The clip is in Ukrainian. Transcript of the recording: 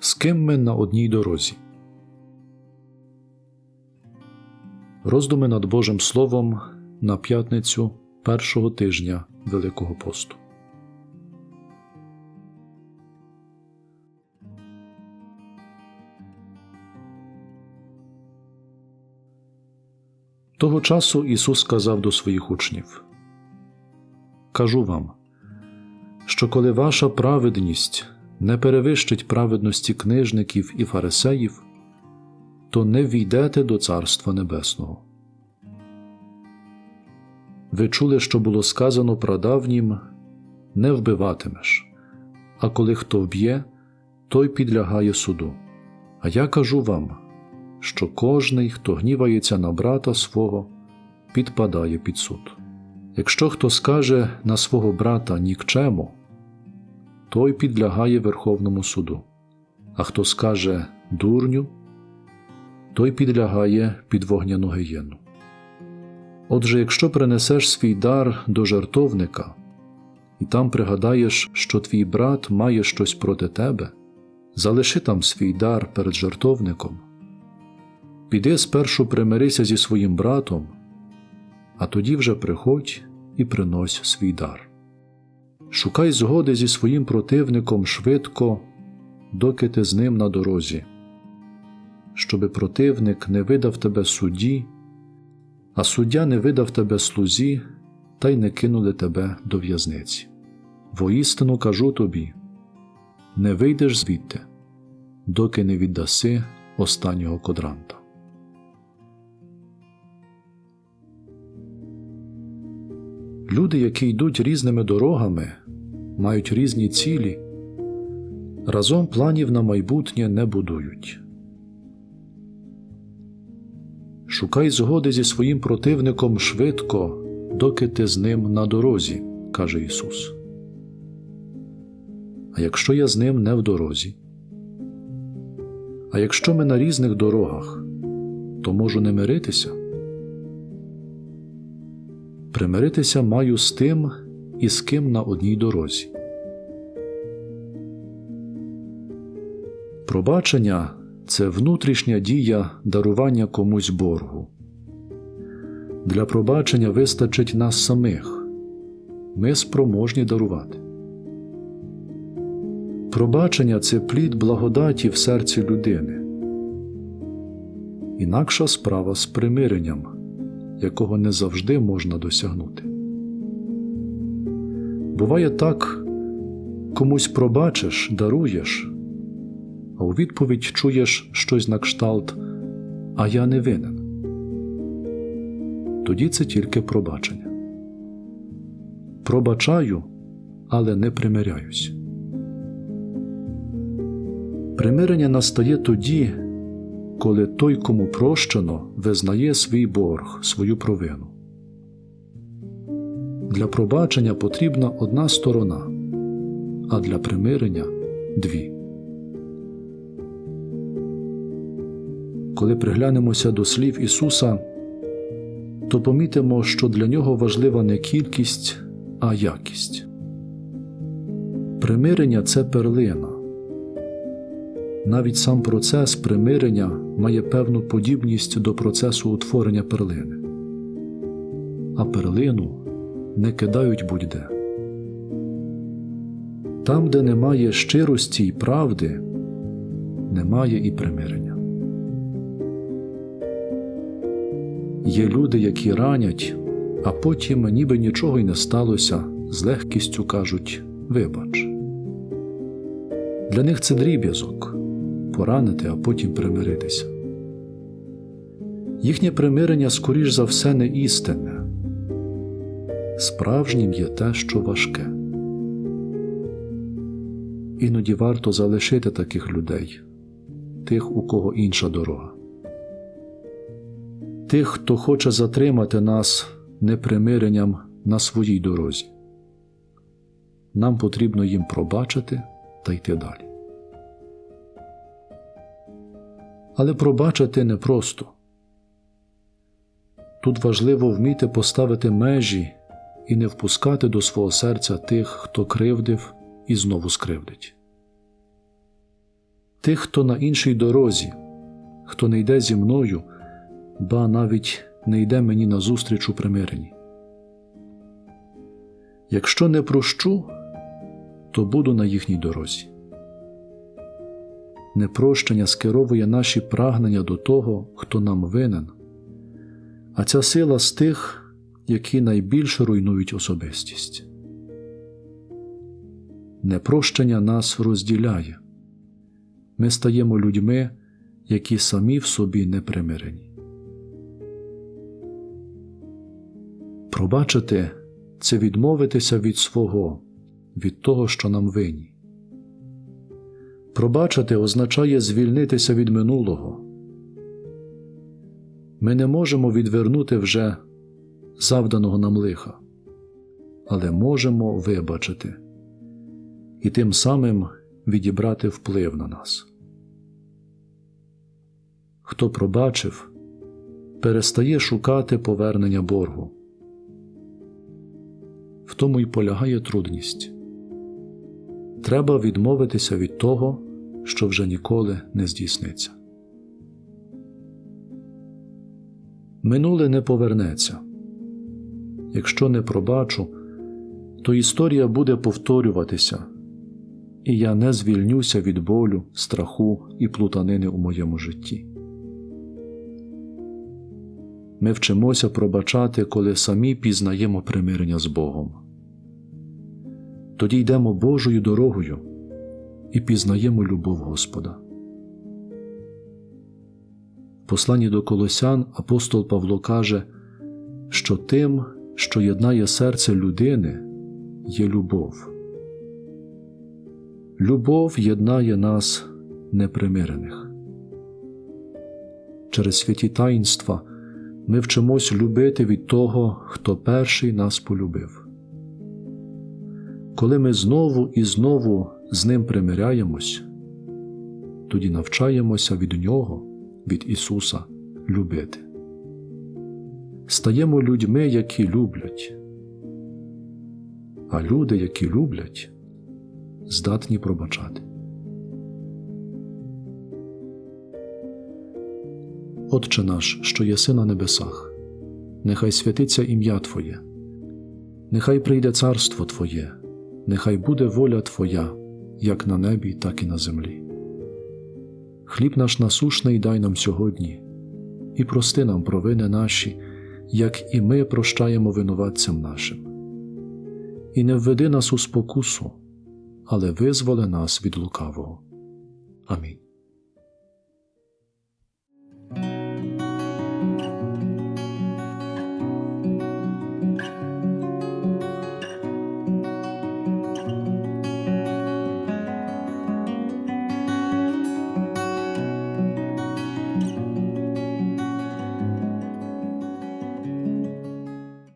З ким ми на одній дорозі? Роздуми над Божим Словом на п'ятницю першого тижня Великого посту. Того часу Ісус сказав до своїх учнів Кажу вам, що коли ваша праведність не перевищить праведності книжників і фарисеїв, то не війдете до Царства Небесного. Ви чули, що було сказано прадавнім не вбиватимеш, а коли хто вб'є, той підлягає суду. А я кажу вам, що кожний, хто гнівається на брата свого, підпадає під суд. Якщо хто скаже на свого брата нікчему, той підлягає Верховному суду, а хто скаже дурню, той підлягає під вогняну гієну. Отже, якщо принесеш свій дар до жертовника, і там пригадаєш, що твій брат має щось проти тебе, залиши там свій дар перед жертовником, піди спершу примирися зі своїм братом, а тоді вже приходь і принось свій дар. Шукай згоди зі своїм противником швидко, доки ти з ним на дорозі, щоби противник не видав тебе судді, а суддя не видав тебе слузі, та й не кинули тебе до в'язниці. Воістину кажу тобі не вийдеш звідти, доки не віддаси останнього кодранта. Люди, які йдуть різними дорогами, мають різні цілі, разом планів на майбутнє не будують. Шукай згоди зі своїм противником швидко, доки ти з ним на дорозі, каже Ісус. А якщо я з ним не в дорозі? А якщо ми на різних дорогах, то можу не миритися? Примиритися маю з тим і з ким на одній дорозі. Пробачення це внутрішня дія дарування комусь боргу. Для пробачення вистачить нас самих. Ми спроможні дарувати. Пробачення це плід благодаті в серці людини. Інакша справа з примиренням, якого не завжди можна досягнути. Буває так, комусь пробачиш, даруєш, а у відповідь чуєш щось на кшталт, а я не винен. Тоді це тільки пробачення. Пробачаю, але не примиряюсь. Примирення настає тоді, коли той, кому прощено, визнає свій борг, свою провину. Для пробачення потрібна одна сторона, а для примирення дві. Коли приглянемося до слів Ісуса, то помітимо, що для нього важлива не кількість, а якість. Примирення це перлина. Навіть сам процес примирення має певну подібність до процесу утворення перлини, а перлину не кидають будь-де. Там, де немає щирості й правди, немає і примирення. Є люди, які ранять, а потім, ніби нічого й не сталося, з легкістю кажуть вибач. Для них це дріб'язок поранити, а потім примиритися. Їхнє примирення, скоріш за все, не істинне. Справжнім є те, що важке. Іноді варто залишити таких людей, тих, у кого інша дорога. Тих, хто хоче затримати нас непримиренням на своїй дорозі. Нам потрібно їм пробачити та йти далі. Але пробачити непросто. Тут важливо вміти поставити межі і не впускати до свого серця тих, хто кривдив і знову скривдить. тих, хто на іншій дорозі, хто не йде зі мною, ба навіть не йде мені назустріч у примиренні. Якщо не прощу, то буду на їхній дорозі. Непрощення скеровує наші прагнення до того, хто нам винен, а ця сила з тих, які найбільше руйнують особистість. Непрощення нас розділяє. Ми стаємо людьми, які самі в собі не примирені. Пробачити це відмовитися від свого, від того, що нам винні. Пробачити означає звільнитися від минулого. Ми не можемо відвернути вже завданого нам лиха, але можемо вибачити і тим самим відібрати вплив на нас. Хто пробачив, перестає шукати повернення боргу. В тому й полягає трудність. Треба відмовитися від того, що вже ніколи не здійсниться. Минуле не повернеться. Якщо не пробачу, то історія буде повторюватися, і я не звільнюся від болю, страху і плутанини у моєму житті. Ми вчимося пробачати, коли самі пізнаємо примирення з Богом. Тоді йдемо Божою дорогою і пізнаємо любов Господа. В посланні до Колосян апостол Павло каже, що тим, що єднає серце людини, є любов. Любов єднає нас непримирених. Через святі таїнства ми вчимось любити від того, хто перший нас полюбив. Коли ми знову і знову з Ним примиряємось, тоді навчаємося від Нього, від Ісуса, любити. Стаємо людьми, які люблять, а люди, які люблять, здатні пробачати. Отче наш, що єси на небесах, нехай святиться ім'я Твоє, нехай прийде царство Твоє, нехай буде воля Твоя, як на небі, так і на землі. Хліб наш насушний дай нам сьогодні, і прости нам провини наші, як і ми прощаємо винуватцям нашим. І не введи нас у спокусу, але визволи нас від лукавого. Амінь.